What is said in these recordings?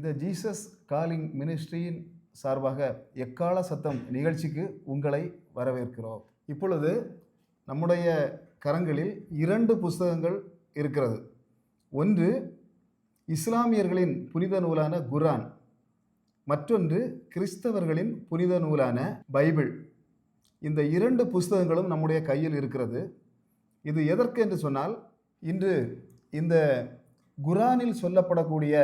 இந்த Jesus calling மினிஸ்ட்ரியின் சார்பாக எக்கால சத்தம் நிகழ்ச்சிக்கு உங்களை வரவேற்கிறோம். இப்பொழுது நம்முடைய கரங்களில் இரண்டு புஸ்தகங்கள் இருக்கிறது. ஒன்று இஸ்லாமியர்களின் புனித நூலான குரான் மற்றொன்று கிறிஸ்தவர்களின் புனித நூலான பைபிள். இந்த இரண்டு புஸ்தகங்களும் நம்முடைய கையில் இருக்கிறது. இது எதற்கு என்று சொன்னால் இன்று இந்த குரானில் சொல்லப்படக்கூடிய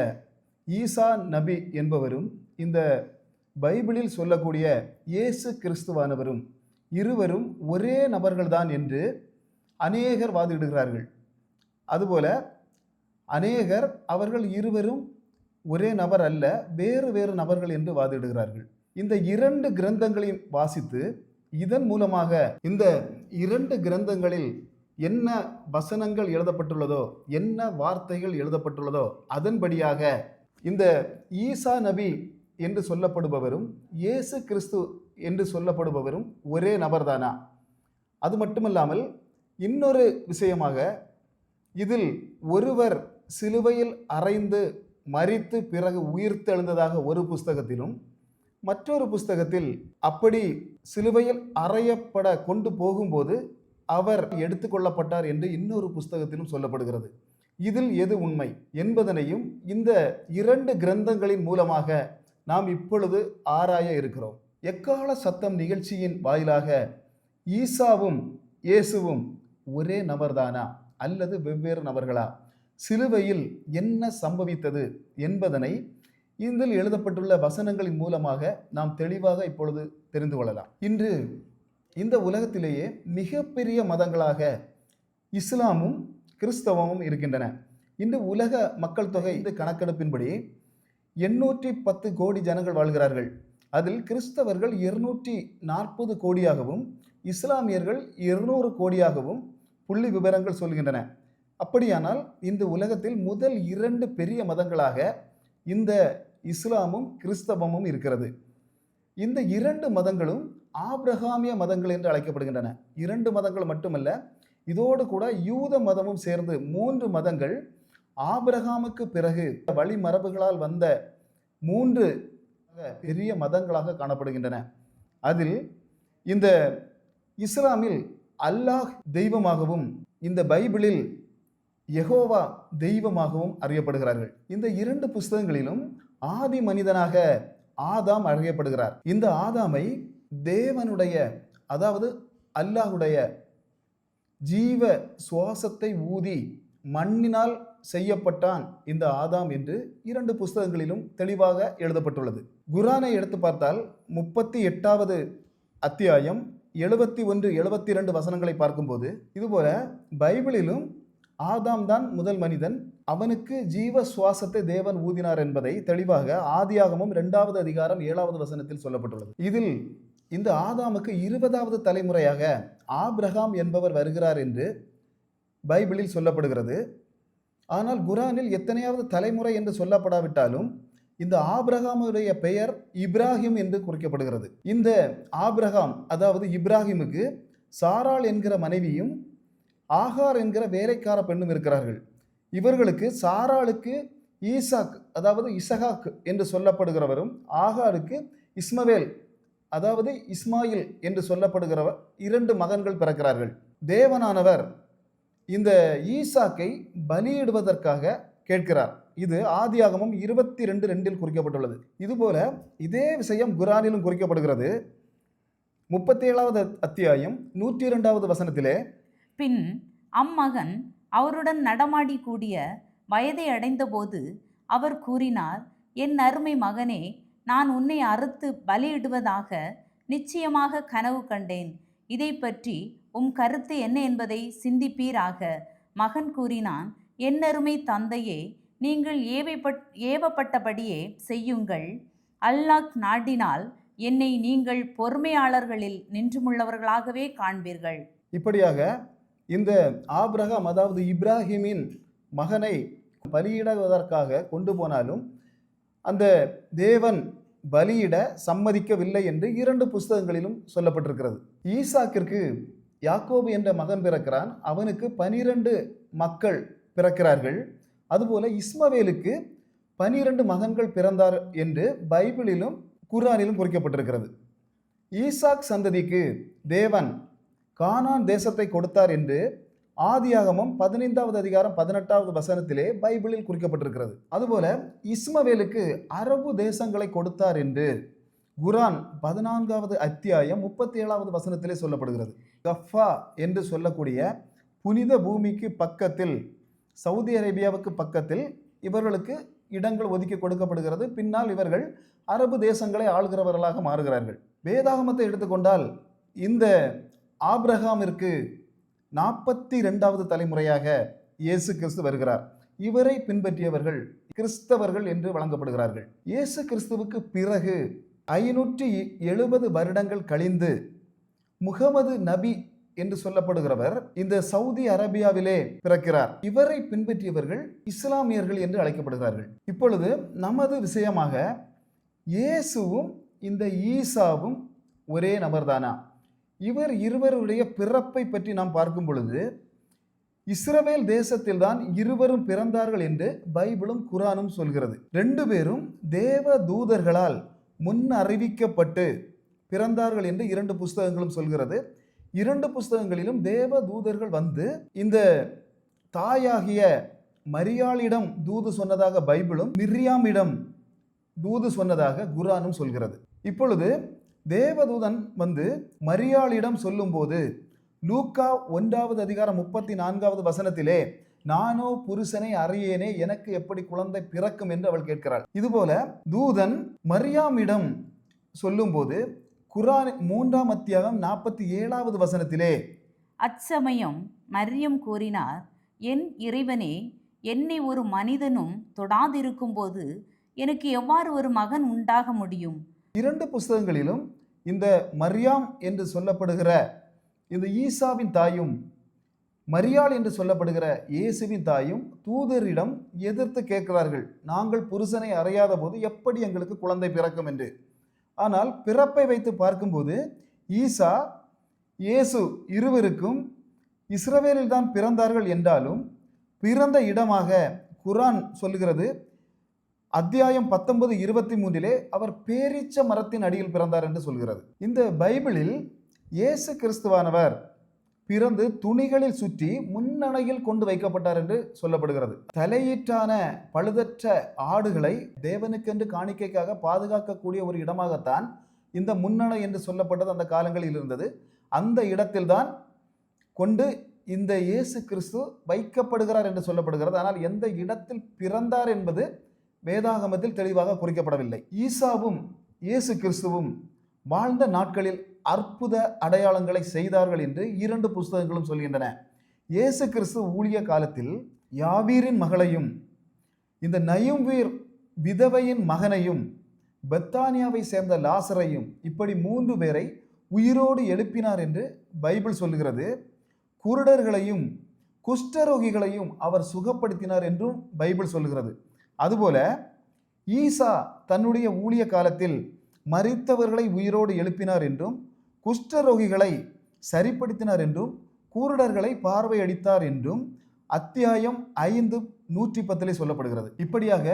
ஈசா நபி என்பவரும் இந்த பைபிளில் சொல்லக்கூடிய இயேசு கிறிஸ்துவானவரும் இருவரும் ஒரே நபர்கள்தான் என்று அநேகர் வாதிடுகிறார்கள். அதுபோல அநேகர் அவர்கள் இருவரும் ஒரே நபர் அல்ல வேறு வேறு நபர்கள் என்று வாதிடுகிறார்கள். இந்த இரண்டு கிரந்தங்களையும் வாசித்து இதன் மூலமாக இந்த இரண்டு கிரந்தங்களில் என்ன வசனங்கள் எழுதப்பட்டுள்ளதோ என்ன வார்த்தைகள் எழுதப்பட்டுள்ளதோ அதன்படியாக இந்த ஈசா நபி என்று சொல்லப்படுபவரும் இயேசு கிறிஸ்து என்று சொல்லப்படுபவரும் ஒரே நபர்தானா? அது மட்டுமல்லாமல் இன்னொரு விஷயமாக இதில் ஒருவர் சிலுவையில் அறைந்து மறித்து பிறகு உயிர்த்தெழுந்ததாக ஒரு புஸ்தகத்திலும் மற்றொரு புஸ்தகத்தில் அப்படி சிலுவையில் அறையப்பட கொண்டு போகும்போது அவர் எடுத்துக்கொள்ளப்பட்டார் என்று இன்னொரு புஸ்தகத்திலும் சொல்லப்படுகிறது. இதில் எது உண்மை என்பதனையும் இந்த இரண்டு கிரந்தங்களின் மூலமாக நாம் இப்பொழுது ஆராய இருக்கிறோம். எக்கால சத்தம் நிகழ்ச்சியின் வாயிலாக ஈசாவும் இயேசுவும் ஒரே நபர்தானா? அல்லது வெவ்வேறு நபர்களா? சிலுவையில் என்ன சம்பவித்தது என்பதனை இதில் எழுதப்பட்டுள்ள வசனங்களின் மூலமாக நாம் தெளிவாக இப்பொழுது தெரிந்து கொள்ளலாம். இன்று இந்த உலகத்திலேயே மிகப்பெரிய மதங்களாக இஸ்லாமும் கிறிஸ்தவமும் இருக்கின்றன. இன்று உலக மக்கள் தொகை கணக்கெடுப்பின்படி எண்ணூற்றி பத்து கோடி ஜனங்கள் வாழ்கிறார்கள். அதில் கிறிஸ்தவர்கள் இருநூற்றி நாற்பது கோடியாகவும் இஸ்லாமியர்கள் இருநூறு கோடியாகவும் புள்ளி விவரங்கள் சொல்கின்றன. அப்படியானால் இந்த உலகத்தில் முதல் இரண்டு பெரிய மதங்களாக இந்த இஸ்லாமும் கிறிஸ்தவமும் இருக்கிறது. இந்த இரண்டு மதங்களும் ஆப்ரஹாமிய மதங்கள் என்று அழைக்கப்படுகின்றன. இரண்டு மதங்கள் மட்டுமல்ல இதோடு கூட யூத மதமும் சேர்ந்து மூன்று மதங்கள் ஆபிரகாமுக்கு பிறகு வழிமரபுகளால் வந்த மூன்று பெரிய மதங்களாக காணப்படுகின்றன. அதில் இந்த இஸ்லாமில் அல்லாஹ் தெய்வமாகவும் இந்த பைபிளில் எகோவா தெய்வமாகவும் அறியப்படுகிறார்கள். இந்த இரண்டு புஸ்தகங்களிலும் ஆதி மனிதனாக ஆதாம் அறியப்படுகிறார். இந்த ஆதாமை தேவனுடைய அதாவது அல்லாஹுடைய ஜீவ சுவாசத்தை ஊதி மண்ணினால் செய்யப்பட்டான் இந்த ஆதாம் என்று இரண்டு புஸ்தகங்களிலும் தெளிவாக எழுதப்பட்டுள்ளது. குரானை எடுத்து பார்த்தால் முப்பத்தி எட்டாவது அத்தியாயம் எழுபத்தி ஒன்று எழுபத்தி இரண்டு வசனங்களை பார்க்கும்போது இதுபோல பைபிளிலும் ஆதாம் தான் முதல் மனிதன் அவனுக்கு ஜீவ சுவாசத்தை தேவன் ஊதினார் என்பதை தெளிவாக ஆதியாகமும் இரண்டாவது அதிகாரம் ஏழாவது வசனத்தில் சொல்லப்பட்டுள்ளது. இதில் இந்த ஆதாமுக்கு இருபதாவது தலைமுறையாக ஆப்ரஹாம் என்பவர் வருகிறார் என்று பைபிளில் சொல்லப்படுகிறது. ஆனால் குரானில் எத்தனையாவது தலைமுறை என்று சொல்லப்படாவிட்டாலும் இந்த ஆப்ரஹாமுடைய பெயர் இப்ராஹிம் என்று குறிக்கப்படுகிறது. இந்த ஆப்ரஹாம் அதாவது இப்ராஹிமுக்கு சாரால் என்கிற மனைவியும் ஆகார் என்கிற வேலைக்கார பெண்ணும் இருக்கிறார்கள். இவர்களுக்கு சாராளுக்கு ஈசாக் அதாவது இசஹாக் என்று சொல்லப்படுகிறவரும் ஆகாருக்கு இஸ்மவேல் அதாவது இஸ்மாயில் என்று சொல்லப்படுகிறவர் இரண்டு மகன்கள் பிறக்கிறார்கள். தேவனானவர் இந்த ஈசாக்கை பலியிடுவதற்காக கேட்கிறார். இது ஆதியாகமும் இருபத்தி ரெண்டு ரெண்டில் குறிக்கப்பட்டுள்ளது. இதுபோல இதே விஷயம் குரானிலும் குறிக்கப்படுகிறது. முப்பத்தி ஏழாவது அத்தியாயம் நூற்றி இரண்டாவது வசனத்திலே பின் அம்மகன் அவருடன் நடமாடி கூடிய வயதை அடைந்தபோது அவர் கூறினார் என் அருமை மகனே நான் உன்னை அறுத்து பலியிடுவதாக நிச்சயமாக கனவு கண்டேன். இதை பற்றி உம் கருத்து என்ன என்பதை சிந்திப்பீராக. மகன் கூறினான் என்னருமை தந்தையே நீங்கள் ஏவைப்பட் ஏவப்பட்டபடியே செய்யுங்கள். அல்லாஹ் நாட்டினால் என்னை நீங்கள் பொறுமையாளர்களில் நின்றுமுள்ளவர்களாகவே காண்பீர்கள். இப்படியாக இந்த ஆப்ரஹாம் அதாவது இப்ராஹிமின் மகனை பலியிடுவதற்காக கொண்டு போனாலும் அந்த தேவன் பலியிட சம்மதிக்கவில்லை என்று இரண்டு புஸ்தகங்களிலும் சொல்லப்பட்டிருக்கிறது. ஈசாக்கிற்கு யாக்கோபு என்ற மகன் பிறக்கிறான். அவனுக்கு பனிரெண்டு மக்கள் பிறக்கிறார்கள். அதுபோல இஸ்மவேலுக்கு பனிரெண்டு மகன்கள் பிறந்தார் என்று பைபிளிலும் குர்ஆனிலும் குறிக்கப்பட்டிருக்கிறது. ஈசாக் சந்ததிக்கு தேவன் கானான் தேசத்தை கொடுத்தார் என்று ஆதியாகமம் பதினைந்தாவது அதிகாரம் பதினெட்டாவது வசனத்திலே பைபிளில் குறிக்கப்பட்டிருக்கிறது. அதுபோல இஸ்மவேலுக்கு அரபு தேசங்களை கொடுத்தார் என்று குரான் பதினான்காவது அத்தியாயம் முப்பத்தி ஏழாவது வசனத்திலே சொல்லப்படுகிறது. கஃபா என்று சொல்லக்கூடிய புனித பூமிக்கு பக்கத்தில் சவுதி அரேபியாவுக்கு பக்கத்தில் இவர்களுக்கு இடங்கள் ஒதுக்கி கொடுக்கப்படுகிறது. பின்னால் இவர்கள் அரபு தேசங்களை ஆளுகிறவர்களாக மாறுகிறார்கள். வேதாகமத்தை எடுத்துக்கொண்டால் இந்த ஆப்ரஹாமிற்கு நாற்பத்தி ரெண்டாவது தலைமுறையாக இயேசு கிறிஸ்து வருகிறார். இவரை பின்பற்றியவர்கள் கிறிஸ்தவர்கள் என்று வழங்கப்படுகிறார்கள். இயேசு கிறிஸ்துவுக்கு பிறகு ஐநூற்றி எழுபது வருடங்கள் கழிந்து முகமது நபி என்று சொல்லப்படுகிறவர் இந்த சவுதி அரேபியாவிலே பிறக்கிறார். இவரை பின்பற்றியவர்கள் இஸ்லாமியர்கள் என்று அழைக்கப்படுகிறார்கள். இப்பொழுது நமது விஷயமாக இயேசுவும் இந்த ஈசாவும் ஒரே நபர்தானா? இவர் இருவருடைய பிறப்பை பற்றி நாம் பார்க்கும் பொழுது இஸ்ரவேல் தேசத்தில்தான் இருவரும் பிறந்தார்கள் என்று பைபிளும் குரானும் சொல்கிறது. ரெண்டு பேரும் தேவ தூதர்களால் முன் அறிவிக்கப்பட்டு பிறந்தார்கள் என்று இரண்டு புஸ்தகங்களும் சொல்கிறது. இரண்டு புஸ்தகங்களிலும் தேவ தூதர்கள் வந்து இந்த தாயாகிய மரியாளிடம் தூது சொன்னதாக பைபிளும் மிர்யாமிடம் தூது சொன்னதாக குரானும் சொல்கிறது. இப்பொழுது தேவதூதன் வந்து மரியாளிடம் சொல்லும்போது லூக்கா ஒன்றாவது அதிகாரம் முப்பத்தி நான்காவது வசனத்திலே நானோ புருஷனை அறியேனே எனக்கு எப்படி குழந்தை பிறக்கும்? என்று அவள் கேட்கிறாள். இதுபோல தூதன் மரியாமிடம் சொல்லும்போது குரான் மூன்றாம் அத்தியாகம் நாற்பத்தி ஏழாவது வசனத்திலே அச்சமயம் மரியம் கூறினார் என் இறைவனே என்னை ஒரு மனிதனும் தொடாதிருக்கும்போது எனக்கு எவ்வாறு ஒரு மகன் உண்டாக முடியும்? இரண்டு புஸ்தகங்களிலும் இந்த மரியாம் என்று சொல்லப்படுகிற இந்த ஈசாவின் தாயும் மரியாள் என்று சொல்லப்படுகிற இயேசுவின் தாயும் தூதரிடம் எதிர்த்து கேட்கிறார்கள் நாங்கள் புருஷனை அறையாத போது எப்படி எங்களுக்கு குழந்தை பிறக்கும்? என்று. ஆனால் பிறப்பை வைத்து பார்க்கும்போது ஈசா இயேசு இருவருக்கும் இஸ்ரவேலில் தான் பிறந்தார்கள் என்றாலும் பிறந்த இடமாக குரான் சொல்லுகிறது அத்தியாயம் பத்தொன்பது இருபத்தி மூன்றிலே அவர் பேரீச்ச மரத்தின் அடியில் பிறந்தார் என்று சொல்கிறது. இந்த பைபிளில் இயேசு கிறிஸ்துவானவர் பிறந்து துணிகளில் சுற்றி முன்னணையில் கொண்டு வைக்கப்பட்டார் என்று சொல்லப்படுகிறது. தலையீற்றான பழுதற்ற ஆடுகளை தேவனுக்கென்று காணிக்கைக்காக பாதுகாக்கக்கூடிய ஒரு இடமாகத்தான் இந்த முன்னணை என்று சொல்லப்பட்டது அந்த காலங்களில் இருந்தது. அந்த இடத்தில்தான் கொண்டு இந்த இயேசு கிறிஸ்து வைக்கப்படுகிறார் என்று சொல்லப்படுகிறது. ஆனால் எந்த இடத்தில் பிறந்தார் என்பது வேதாகமத்தில் தெளிவாக குறிக்கப்படவில்லை. ஈசாவும் இயேசு கிறிஸ்துவும் வாழ்ந்த நாட்களில் அற்புத அடையாளங்களை செய்தார்கள் என்று இரண்டு புஸ்தகங்களும் சொல்கின்றன. இயேசு கிறிஸ்து ஊழிய காலத்தில் யாவீரின் மகளையும் இந்த நயும்வீர் விதவையின் மகனையும் பெத்தானியாவை சேர்ந்த லாசரையும் இப்படி மூன்று பேரை உயிரோடு எழுப்பினார் என்று பைபிள் சொல்லுகிறது. குருடர்களையும் குஷ்டரோகிகளையும் அவர் சுகப்படுத்தினார் என்றும் பைபிள் சொல்லுகிறது. அதுபோல ஈசா தன்னுடைய ஊழிய காலத்தில் மறித்தவர்களை உயிரோடு எழுப்பினார் என்றும் குஷ்டரோகிகளை சரிப்படுத்தினார் என்றும் கூருடர்களை பார்வையடித்தார் என்றும் அத்தியாயம் ஐந்து நூற்றி பத்திலே சொல்லப்படுகிறது. இப்படியாக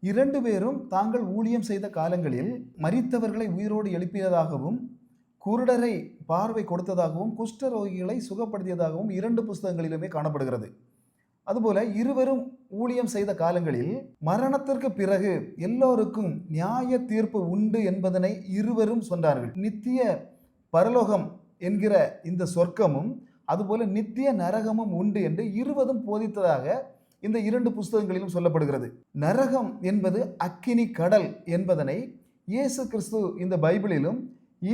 இரண்டு பேரும் தாங்கள் ஊழியம் செய்த காலங்களில் மரித்தவர்களை உயிரோடு எழுப்பியதாகவும் குருடரை பார்வை கொடுத்ததாகவும் குஷ்டரோகிகளை சுகப்படுத்தியதாகவும் இரண்டு புஸ்தகங்களிலுமே காணப்படுகிறது. அதுபோல இருவரும் ஊழியம் செய்த காலங்களில் மரணத்திற்கு பிறகு எல்லோருக்கும் நியாய தீர்ப்பு உண்டு என்பதனை இருவரும் சொன்னார்கள். நித்திய பரலோகம் என்கிற இந்த சொர்க்கமும் அதுபோல நித்திய நரகமும் உண்டு என்று இருவதும் போதித்ததாக இந்த இரண்டு புஸ்தகங்களிலும் சொல்லப்படுகிறது. நரகம் என்பது அக்கினி கடல் என்பதனை இயேசு கிறிஸ்து இந்த பைபிளிலும்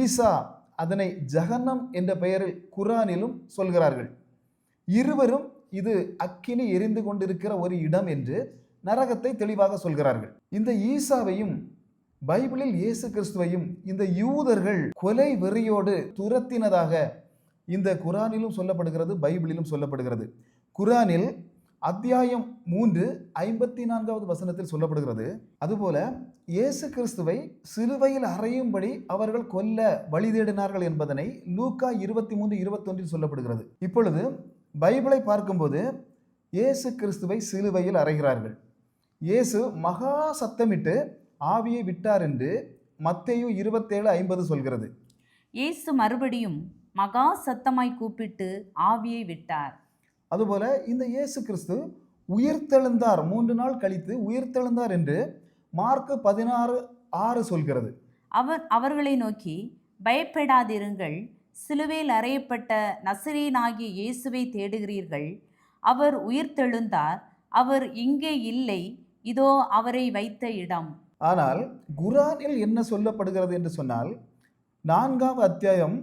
ஈசா அதனை ஜகன்னம் என்ற பெயரில் குரானிலும் சொல்கிறார்கள். இருவரும் இது அக்கினி எரிந்து கொண்டிருக்கிற ஒரு இடம் என்று நரகத்தை தெளிவாக சொல்கிறார்கள். இந்த ஈசாவையும் பைபிளில் இயேசு கிறிஸ்துவையும் இந்த யூதர்கள் கொலை வெறியோடு துரத்தினதாக இந்த குரானிலும் சொல்லப்படுகிறது பைபிளிலும் சொல்லப்படுகிறது. குரானில் அத்தியாயம் மூன்று ஐம்பத்தி நான்காவது வசனத்தில் சொல்லப்படுகிறது. அதுபோல இயேசு கிறிஸ்துவை சிலுவையில் அறையும்படி அவர்கள் கொல்ல வழி தேடினார்கள் என்பதனை லூக்கா இருபத்தி மூன்று இருபத்தொன்றில் சொல்லப்படுகிறது. இப்பொழுது பைபிளை பார்க்கும்போது இயேசு கிறிஸ்துவை சிலுவையில் அறைகிறார்கள். இயேசு மகா சத்தமிட்டு ஆவியை விட்டார் என்று மத்தேயு இருபத்தேழு ஐம்பது சொல்கிறது. இயேசு மறுபடியும் மகா சத்தமாய் கூப்பிட்டு ஆவியை விட்டார். அதுபோல இந்த இயேசு கிறிஸ்து உயிர்த்தெழுந்தார். மூன்று நாள் கழித்து உயிர்த்தெழுந்தார் என்று மார்க்கு பதினாறு ஆறு சொல்கிறது. அவர் அவர்களை நோக்கி பயப்படாதிருங்கள். சிலுவையில் அறையப்பட்ட நசிரேனாகிய இயேசுவை தேடுகிறீர்கள். அவர் உயிர்த்தெழுந்தார். அவர் இங்கே இல்லை. இதோ அவரை வைத்த இடம். ஆனால் குரானில் என்ன சொல்லப்படுகிறது என்று சொன்னால் நான்காவது அத்தியாயம்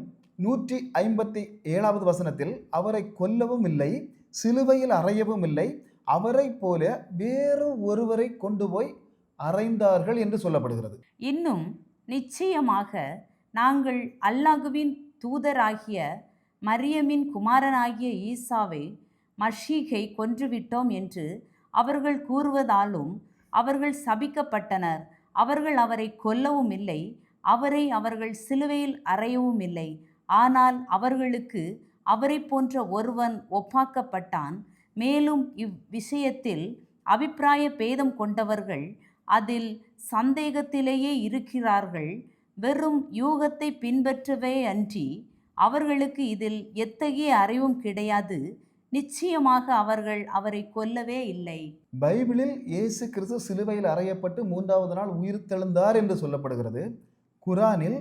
நூற்றி ஐம்பத்தி ஏழாவது வசனத்தில் அவரை கொல்லவும் இல்லை சிலுவையில் அறையவும் இல்லை அவரைப் போல வேறு ஒருவரை கொண்டு போய் அறைந்தார்கள் என்று சொல்லப்படுகிறது. இன்னும் நிச்சயமாக நாங்கள் அல்லாஹுவின் தூதராகிய மரியமின் குமாரனாகிய ஈசாவை மஷீகை கொன்றுவிட்டோம் என்று அவர்கள் கூறுவதாலும் அவர்கள் சபிக்கப்பட்டனர். அவர்கள் அவரை கொல்லவும் இல்லை அவரை அவர்கள் சிலுவையில் அறையவும் இல்லை. ஆனால் அவர்களுக்கு அவரை போன்ற ஒருவன் ஒப்பாக்கப்பட்டான். மேலும் இவ்விஷயத்தில் அபிப்பிராய பேதம் கொண்டவர்கள் அதில் சந்தேகத்திலேயே இருக்கிறார்கள். வெறும் யூகத்தை பின்பற்றவே அன்றி அவர்களுக்கு இதில் எத்தகைய அறிவும் கிடையாது. நிச்சயமாக அவர்கள் அவரை கொல்லவே இல்லை. பைபிளில் இயேசு கிறிஸ்து சிலுவையில் அறையப்பட்டு மூன்றாவது நாள் உயிர்த்தெழுந்தார் என்று சொல்லப்படுகிறது. குரானில்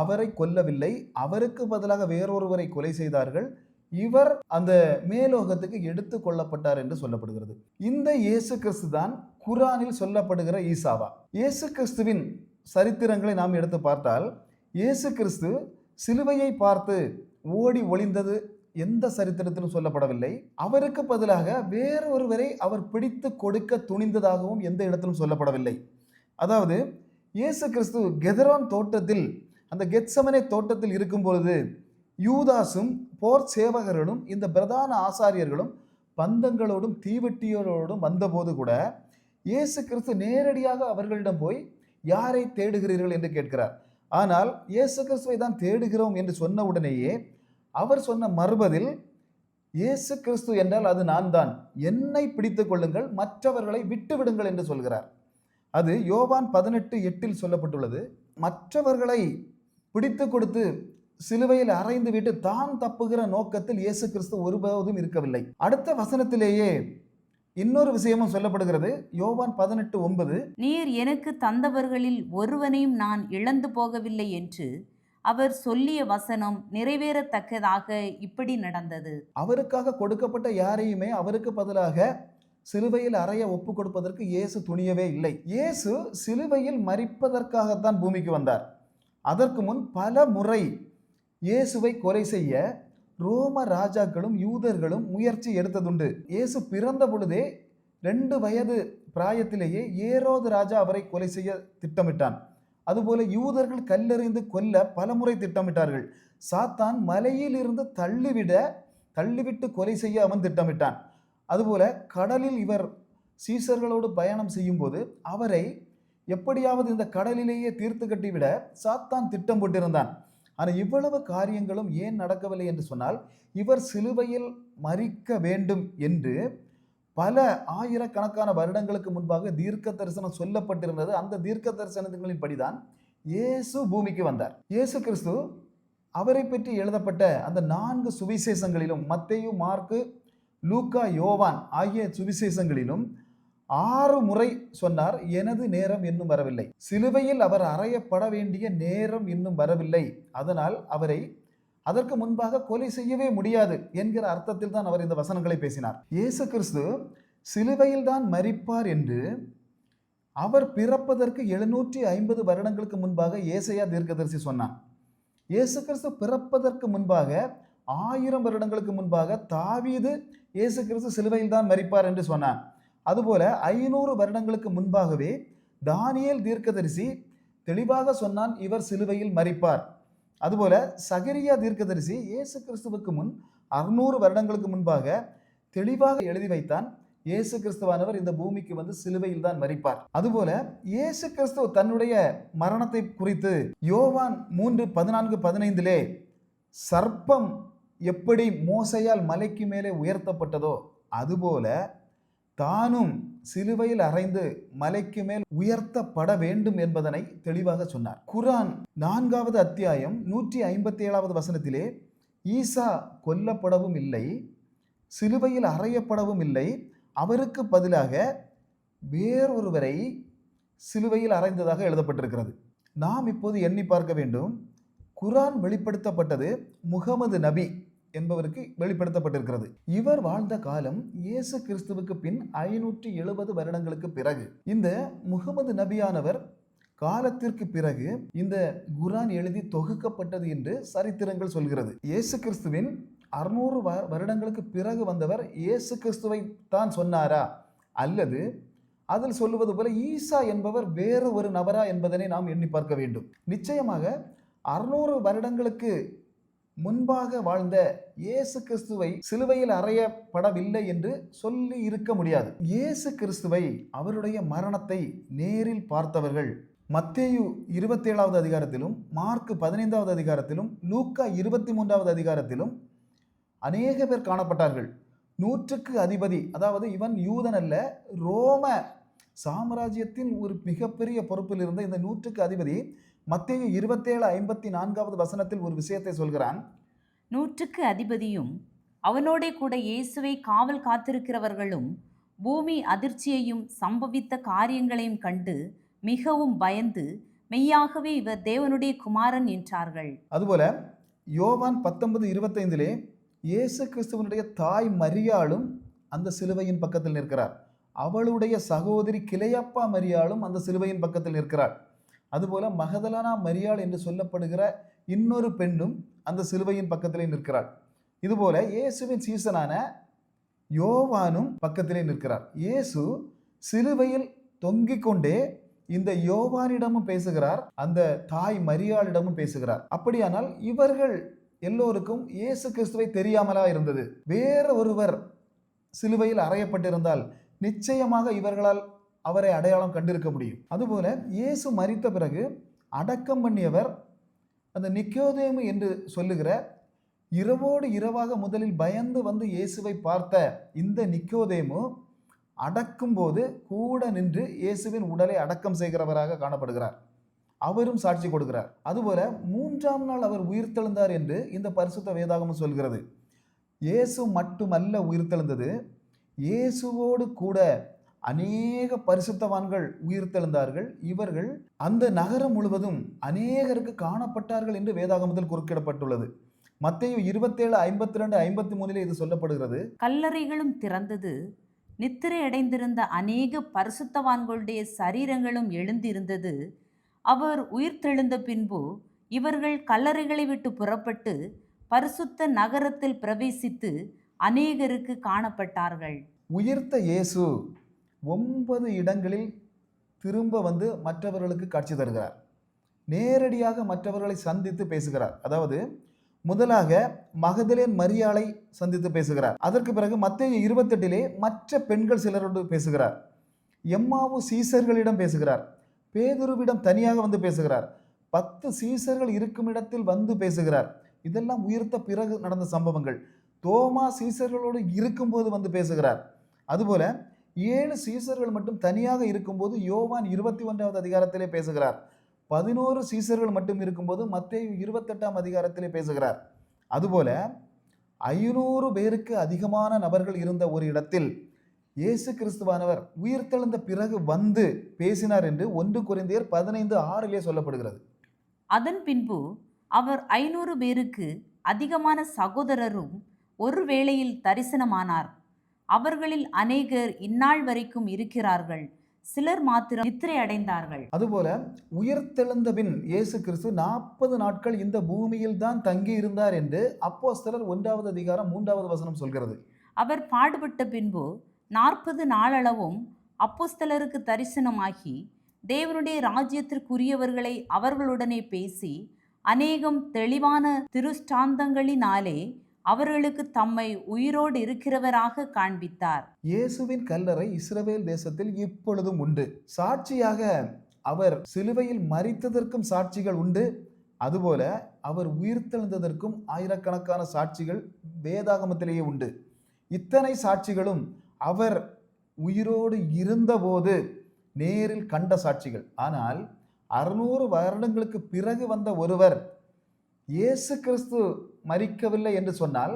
அவரை கொல்லவில்லை அவருக்கு பதிலாக வேறொருவரை கொலை செய்தார்கள். இவர் அந்த மேலோகத்துக்கு எடுத்து கொள்ளப்பட்டார் என்று சொல்லப்படுகிறது. இந்த இயேசு கிறிஸ்து தான் குரானில் சொல்லப்படுகிற ஈசாவா. இயேசு கிறிஸ்துவின் சரித்திரங்களை நாம் எடுத்து பார்த்தால் இயேசு கிறிஸ்து சிலுவையை பார்த்து ஓடி ஒளிந்தது எந்த சரித்திரத்திலும் சொல்லப்படவில்லை. அவருக்கு பதிலாக வேறொருவரை அவர் பிடித்து கொடுக்க துணிந்ததாகவும் எந்த இடத்திலும் சொல்லப்படவில்லை. அதாவது இயேசு கிறிஸ்து கெதரான் தோட்டத்தில் அந்த கெத்சமனை தோட்டத்தில் இருக்கும் பொழுது யூதாசும் போர் சேவகர்களும் இந்த பிரதான ஆசாரியர்களும் பந்தங்களோடும் தீவெட்டியோடும் வந்தபோது கூட இயேசு கிறிஸ்து நேரடியாக அவர்களிடம் போய் யாரை தேடுகிறீர்கள் என்று கேட்கிறார். ஆனால் இயேசு கிறிஸ்துவை தான் தேடுகிறோம் என்று சொன்ன உடனேயே அவர் சொன்ன மறுபதில் இயேசு கிறிஸ்து என்றால் அது நான் தான். என்னை பிடித்து கொள்ளுங்கள் மற்றவர்களை விட்டு விடுங்கள் என்று சொல்கிறார். அது யோவான் பதினெட்டு எட்டில் சொல்லப்பட்டுள்ளது. மற்றவர்களை பிடித்து கொடுத்து சிலுவையில் அறைந்து விட்டு தான் தப்புகிற நோக்கத்தில் இயேசு கிறிஸ்து ஒருபோதும் இருக்கவில்லை. அடுத்த வசனத்திலேயே இன்னொரு விஷயமும் சொல்லப்படுகிறது. யோவான் பதினெட்டு ஒன்பது நீர் எனக்கு தந்தவர்களில் ஒருவனையும் நான் இழந்து போகவில்லை என்று அவர் சொல்லிய வசனம் நிறைவேறத்தக்கதாக இப்படி நடந்தது. அவருக்காக கொடுக்கப்பட்ட யாரையுமே அவருக்கு பதிலாக சிலுவையில் அறைய ஒப்பு கொடுப்பதற்கு இயேசு துணியவே இல்லை. இயேசு சிலுவையில் மறிப்பதற்காகத்தான் பூமிக்கு வந்தார். அதற்கு முன் பல முறை இயேசுவை கொலை செய்ய ரோம ராஜாக்களும் யூதர்களும் முயற்சி எடுத்ததுண்டு. இயேசு பிறந்த பொழுதே ரெண்டு வயது பிராயத்திலேயே ஏரோது ராஜா அவரை கொலை செய்ய திட்டமிட்டான். அதுபோல யூதர்கள் கல்லெறிந்து கொல்ல பலமுறை திட்டமிட்டார்கள். சாத்தான் மலையில் இருந்து தள்ளிவிட தள்ளிவிட்டு கொலை செய்ய அவன் திட்டமிட்டான். அதுபோல கடலில் இவர் சீசர்களோடு பயணம் செய்யும்போது அவரை எப்படியாவது இந்த கடலிலேயே தீர்த்து கட்டிவிட சாத்தான் திட்டம் போட்டிருந்தான். ஆனால் இவ்வளவு காரியங்களும் ஏன் நடக்கவில்லை என்று சொன்னால் இவர் சிலுவையில் மறிக்க வேண்டும் என்று பல ஆயிரக்கணக்கான வருடங்களுக்கு முன்பாக தீர்க்க தரிசனம் சொல்லப்பட்டிருந்தது. அந்த தீர்க்க தரிசனங்களின் படிதான் இயேசு பூமிக்கு வந்தார். இயேசு கிறிஸ்து அவரை பற்றி எழுதப்பட்ட அந்த நான்கு சுவிசேஷங்களிலும் மத்தேயு மார்க்கு லூக்கா யோவான் ஆகிய சுவிசேஷங்களிலும் ஆறு முறை சொன்னார் எனது நேரம் இன்னும் வரவில்லை. சிலுவையில் அவர் அறையப்பட வேண்டிய நேரம் இன்னும் வரவில்லை. அதனால் அவரை அதற்கு முன்பாக கொலை செய்யவே முடியாது என்கிற அர்த்தத்தில் தான் அவர் இந்த வசனங்களை பேசினார். இயேசு கிறிஸ்து சிலுவையில் தான் மறிப்பார் என்று அவர் பிறப்பதற்கு எழுநூற்றி ஐம்பது வருடங்களுக்கு முன்பாக ஏசையா தீர்க்கதரிசி சொன்னான் இயேசு கிறிஸ்து பிறப்பதற்கு முன்பாக ஆயிரம் வருடங்களுக்கு முன்பாக தாவீது இயேசு கிறிஸ்து சிலுவையில் தான் மறிப்பார் என்று சொன்னான் அதுபோல ஐநூறு வருடங்களுக்கு முன்பாகவே தானியல் தீர்க்கதரிசி தெளிவாக சொன்னான் இவர் சிலுவையில் மறிப்பார் அதுபோல சகரியா தீர்க்கதரிசி இயேசு கிறிஸ்துவுக்கு முன் அறுநூறு வருடங்களுக்கு முன்பாக தெளிவாக எழுதி வைத்தான் இயேசு கிறிஸ்துவானவர் இந்த பூமிக்கு வந்து சிலுவையில் தான் மறிப்பார் அதுபோல இயேசு கிறிஸ்துவ தன்னுடைய மரணத்தை குறித்து யோவான் மூன்று பதினான்கு பதினைந்திலே சர்ப்பம் எப்படி மோசையால் மலைக்கு மேலே உயர்த்தப்பட்டதோ அதுபோல தானும் சிலுவையில் அறைந்து மலைக்கு மேல் உயர்த்தப்பட வேண்டும் என்பதனை தெளிவாக சொன்னார். குரான் நான்காவது அத்தியாயம் நூற்றி ஐம்பத்தி ஏழாவது வசனத்திலே ஈசா கொல்லப்படவும் இல்லை சிலுவையில் அறையப்படவும் இல்லை அவருக்கு பதிலாக வேறொருவரை சிலுவையில் அறைந்ததாக எழுதப்பட்டிருக்கிறது. நாம் இப்போது எண்ணி பார்க்க வேண்டும். குரான் வெளிப்படுத்தப்பட்டது முகமது நபி. என்பவருக்கு வெளிப்படுத்தப்பட்டிருக்கிறது. இவர் வாழ்ந்த காலம் இயேசு கிறிஸ்துவுக்கு பின் ஐநூற்றி எழுபது வருடங்களுக்கு பிறகு. இந்த முகமது நபியானவர் காலத்திற்கு பிறகு இந்த குரான் எழுதி தொகுக்கப்பட்டது என்று சரித்திரங்கள் சொல்கிறது. இயேசு கிறிஸ்துவின் அறுநூறு வருடங்களுக்கு பிறகு வந்தவர் இயேசு கிறிஸ்துவை தான் சொன்னாரா? அல்லது அதில் சொல்லுவது போல ஈசா என்பவர் வேறு ஒரு நபரா என்பதனை நாம் எண்ணி பார்க்க வேண்டும். நிச்சயமாக அறுநூறு வருடங்களுக்கு முன்பாக வாழ்ந்த இயேசு கிறிஸ்துவை சிலுவையில் அறையப்படவில்லை என்று சொல்லி இருக்க முடியாது. இயேசு கிறிஸ்துவை அவருடைய மரணத்தை நேரில் பார்த்தவர்கள் மத்தேயு இருபத்தேழாவது அதிகாரத்திலும் மார்க் பதினைந்தாவது அதிகாரத்திலும் லூக்கா இருபத்தி மூன்றாவது அதிகாரத்திலும் அநேக பேர் காணப்பட்டார்கள். நூற்றுக்கு அதிபதி அதாவது இவன் யூதன் அல்ல ரோம சாம்ராஜ்யத்தின் ஒரு மிகப்பெரிய பொறுப்பில் இருந்த இந்த நூற்றுக்கு அதிபதி மத்திய இருபத்தேழு ஐம்பத்தி நான்காவது வசனத்தில் ஒரு விஷயத்தை சொல்கிறான். நூற்றுக்கு அதிபதியும் அவனோடே கூட இயேசுவை காவல் காத்திருக்கிறவர்களும் பூமி அதிர்ச்சியையும் சம்பவித்த காரியங்களையும் கண்டு மிகவும் பயந்து மெய்யாகவே இவர் தேவனுடைய குமாரன் என்றார்கள். அதுபோல யோவான் பத்தொன்பது இருபத்தைந்திலே இயேசு கிறிஸ்துவனுடைய தாய் மரியாளும் அந்த சிலுவையின் பக்கத்தில் நிற்கிறார். அவளுடைய சகோதரி கிளையப்பா மரியாளும் அந்த சிலுவையின் பக்கத்தில் நிற்கிறாள். அதுபோல மகதலனா மரியாள் என்று சொல்லப்படுகிற இன்னொரு பெண்ணும் அந்த சிலுவையின் பக்கத்திலே நிற்கிறாள். இதுபோல இயேசுவின் சீசனான யோவானும் பக்கத்திலே நிற்கிறார். இயேசு சிலுவையில் தொங்கிக் கொண்டே இந்த யோவானிடமும் பேசுகிறார் அந்த தாய் மரியாளிடமும் பேசுகிறார். அப்படியானால் இவர்கள் எல்லோருக்கும் இயேசு கிறிஸ்துவை தெரியாமலா இருந்தது? வேற ஒருவர் சிலுவையில் அறையப்பட்டிருந்தால் நிச்சயமாக இவர்களால் அவரை அடையாளம் கண்டிருக்க முடியும். அதுபோல இயேசு மறித்த பிறகு அடக்கம் பண்ணியவர் அந்த நிக்கோதேமு என்று சொல்லுகிற இரவோடு இரவாக முதலில் பயந்து வந்து இயேசுவை பார்த்த இந்த நிக்கோதேமு அடக்கும்போது கூட நின்று இயேசுவின் உடலை அடக்கம் செய்கிறவராக காணப்படுகிறார். அவரும் சாட்சி கொடுக்கிறார். அதுபோல மூன்றாம் நாள் அவர் உயிர்த்தெழுந்தார் என்று இந்த பரிசுத்த வேதாகமும் சொல்கிறது. இயேசு மட்டுமல்ல உயிர்த்தெழுந்தது. இயேசுவோடு கூட அநேக பரிசுத்தவான்கள் உயிர்த்தெழுந்தார்கள். இவர்கள் அந்த நகரம் முழுவதும் அநேகருக்கு காணப்பட்டார்கள் என்று வேதாகமத்தில் குறுக்கிடப்பட்டுள்ளது. மத்தேயு இருபத்தேழு ஐம்பத்தி ரெண்டு ஐம்பத்தி மூணிலே இது சொல்லப்படுகிறது. கல்லறைகளும் திறந்தது. நித்திரை அடைந்திருந்த அநேக பரிசுத்தவான்களுடைய சரீரங்களும் எழுந்திருந்தது. அவர் உயிர்த்தெழுந்த பின்பு இவர்கள் கல்லறைகளை விட்டு புறப்பட்டு பரிசுத்த நகரத்தில் பிரவேசித்து அநேகருக்கு காணப்பட்டார்கள். உயிர்த்த இயேசு ஒன்பது இடங்களில் திரும்ப வந்து மற்றவர்களுக்கு காட்சி தருகிறார். நேரடியாக மற்றவர்களை சந்தித்து பேசுகிறார். அதாவது முதலாக மகதலேன் மரியாளை சந்தித்து பேசுகிறார். அதற்கு பிறகு மத்திய இருபத்தெட்டிலே மற்ற பெண்கள் சிலரோடு பேசுகிறார். எம்மாவு சீசர்களிடம் பேசுகிறார். பேதுருவிடம் தனியாக வந்து பேசுகிறார். பத்து சீசர்கள் இருக்கும் இடத்தில் வந்து பேசுகிறார். இதெல்லாம் உயிர்த்த பிறகு நடந்த சம்பவங்கள். தோமா சீசர்களோடு இருக்கும்போது வந்து பேசுகிறார். அதுபோல ஏழு சீசர்கள் மட்டும் தனியாக இருக்கும்போது யோவான் இருபத்தி ஒன்றாவது அதிகாரத்திலே பேசுகிறார். பதினோரு சீசர்கள் மட்டும் இருக்கும்போது மத்திய இருபத்தெட்டாம் அதிகாரத்திலே பேசுகிறார். அதுபோல ஐநூறு பேருக்கு அதிகமான நபர்கள் இருந்த ஒரு இடத்தில் இயேசு கிறிஸ்துவானவர் உயிர்த்தெழுந்த பிறகு வந்து பேசினார் என்று ஒன்று குறைந்தியர் பதினைந்து ஆறிலே சொல்லப்படுகிறது. அதன் பின்பு அவர் ஐநூறு பேருக்கு அதிகமான சகோதரரும் ஒரு வேளையில் தரிசனமானார். அவர்களில் அநேகர் இந்நாள் வரைக்கும் இருக்கிறார்கள். சிலர் மாத்திரம் நித்திரை அடைந்தார்கள் அதுபோல உயிர்த்தெழுந்த பின் இயேசு கிறிஸ்து நாற்பது நாட்கள் இந்த பூமியில் தான் தங்கி இருந்தார் என்று அப்போஸ்தலர் ஒன்றாவது அதிகாரம் மூன்றாவது வசனம் சொல்கிறது. அவர் பாடுபட்ட பின்பு நாற்பது நாளளவும் அப்போஸ்தலருக்கு தரிசனமாகி தேவனுடைய ராஜ்யத்திற்குரியவர்களை அவர்களுடனே பேசி அநேகம் தெளிவான திருஷ்டாந்தங்களினாலே அவர்களுக்கு தம்மை உயிரோடு இருக்கிறவராக காண்பித்தார். இயேசுவின் கல்லறை இஸ்ரவேல் தேசத்தில் இப்பொழுதும் உண்டு. சாட்சியாக அவர் சிலுவையில் மறித்ததற்கும் சாட்சிகள் உண்டு. அதுபோல அவர் உயிர்த்தெழுந்ததற்கும் ஆயிரக்கணக்கான சாட்சிகள் வேதாகமத்திலேயே உண்டு. இத்தனை சாட்சிகளும் அவர் உயிரோடு இருந்தபோது நேரில் கண்ட சாட்சிகள். ஆனால் அறுநூறு வருடங்களுக்கு பிறகு வந்த ஒருவர் இயேசு கிறிஸ்து மறிக்கவில்லை என்று சொன்னால்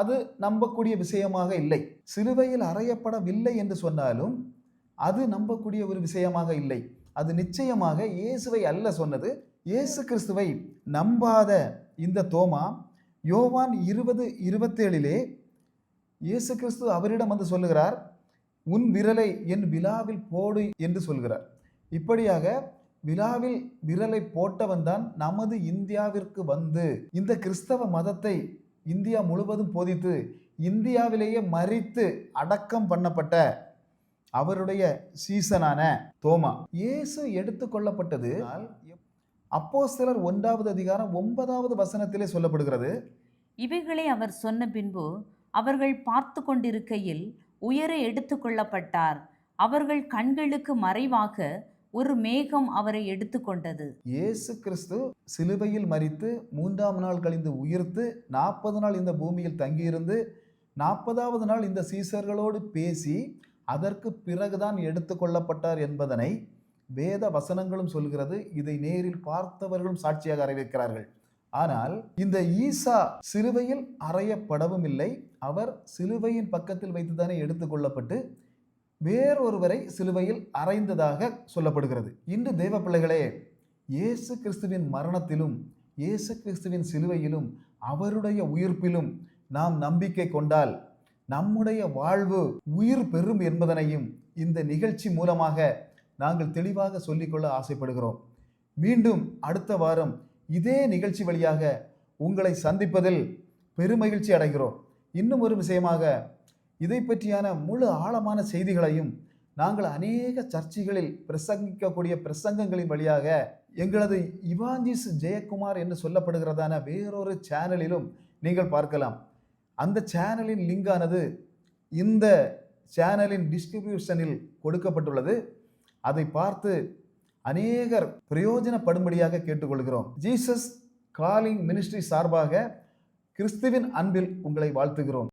அது நம்பக்கூடிய விஷயமாக இல்லை. சிலுவையில் அறையப்படவில்லை என்று சொன்னாலும் அது நம்பக்கூடிய ஒரு விஷயமாக இல்லை. அது நிச்சயமாக இயேசுவை அல்ல சொன்னது. இயேசு கிறிஸ்துவை நம்பாத இந்த தோமா யோவான் இருபது இருபத்தேழிலே இயேசு கிறிஸ்து அவரிடம் வந்து சொல்லுகிறார் உன் விரலை என் விழாவில் போடு என்று சொல்கிறார். இப்படியாக விழாவில் விரலை போட்டவன் தான் நமது இந்தியாவிற்கு வந்து. இந்த கிறிஸ்தவ மதத்தை இந்தியா முழுவதும் போதித்து இந்தியாவிலேயே மறித்து அடக்கம் பண்ணப்பட்ட அவருடைய சீசனான தோமா. இயேசு எடுத்துக்கொள்ளப்பட்டது அப்போ சிலர் ஒன்றாவது அதிகாரம் ஒன்பதாவது வசனத்திலே சொல்லப்படுகிறது. இவைகளை அவர் சொன்ன பின்பு அவர்கள் பார்த்து கொண்டிருக்கையில் உயர எடுத்துக்கொள்ளப்பட்டார் அவர்கள் கண்களுக்கு மறைவாக ஒரு மேகம் அவரை எடுத்துக்கொண்டது இயேசு கிறிஸ்து சிலுவையில் மறித்து மூன்றாம் நாள் கழிந்து உயிர்த்து நாற்பது நாள் இந்த பூமியில் தங்கியிருந்து நாற்பதாவது நாள் இந்த சீசர்களோடு பேசி அதற்கு பிறகுதான் எடுத்துக்கொள்ளப்பட்டார் என்பதனை வேத வசனங்களும் சொல்கிறது. இதை நேரில் பார்த்தவர்களும் சாட்சியாக அறிவிக்கிறார்கள். ஆனால் இந்த ஈசா சிலுவையில் அறையப்படவும் இல்லை அவர் சிலுவையின் பக்கத்தில் வைத்துதானே எடுத்துக்கொள்ளப்பட்டு வேறொருவரை சிலுவையில் அறைந்ததாக சொல்லப்படுகிறது. இன்று தெய்வ பிள்ளைகளே இயேசு கிறிஸ்துவின் மரணத்திலும் இயேசு கிறிஸ்துவின் சிலுவையிலும் அவருடைய உயிர்ப்பிலும் நாம் நம்பிக்கை கொண்டால் நம்முடைய வாழ்வு உயிர் பெறும் என்பதனையும் இந்த நிகழ்ச்சி மூலமாக நாங்கள் தெளிவாக சொல்லிக்கொள்ள ஆசைப்படுகிறோம். மீண்டும் அடுத்த வாரம் இதே நிகழ்ச்சி வழியாக உங்களை சந்திப்பதில் பெருமகிழ்ச்சி அடைகிறோம். இன்னும் ஒரு விஷயமாக இதை பற்றியான முழு ஆழமான செய்திகளையும் நாங்கள் அநேக சர்ச்சைகளில் பிரசங்கிக்கக்கூடிய பிரசங்கங்களின் வழியாக எங்களது இவாஞ்சிஸ் ஜெயக்குமார் என்று சொல்லப்படுகிறதான வேறொரு சேனலிலும் நீங்கள் பார்க்கலாம். அந்த சேனலின் லிங்கானது இந்த சேனலின் டிஸ்ட்ரிபியூஷனில் கொடுக்கப்பட்டுள்ளது. அதை பார்த்து அநேகர் பிரயோஜனப்படும்படியாக கேட்டுக்கொள்கிறோம். ஜீசஸ் காலிங் மினிஸ்ட்ரி சார்பாக கிறிஸ்துவின் அன்பில் உங்களை வாழ்த்துகிறோம்.